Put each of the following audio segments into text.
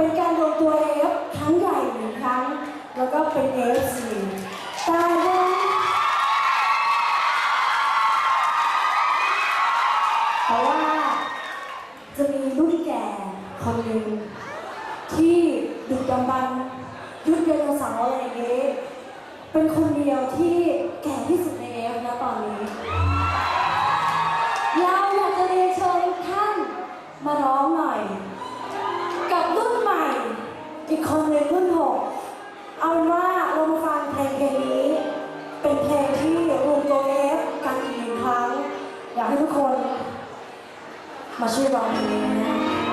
เป็นการรวมตัวเอฟครั้งใหญ่หนึ่งครั้ง แล้วก็เป็นเอฟซีแต่ว่าแต่ว่าจะมีรุ่นแก่คนหนึ่งที่ดึกดำบรรยุคไดโนเสาร์อะไรอย่างเงี้ยเป็นคนเดียวที่แก่ที่สุดในเอฟนะตอนนี้ มาช่วยร้องเพลงนี้นะ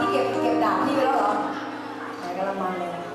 พี่เก็บเก็บดาบพี่ไปแล้วเหรอไหนกำลังมังเลย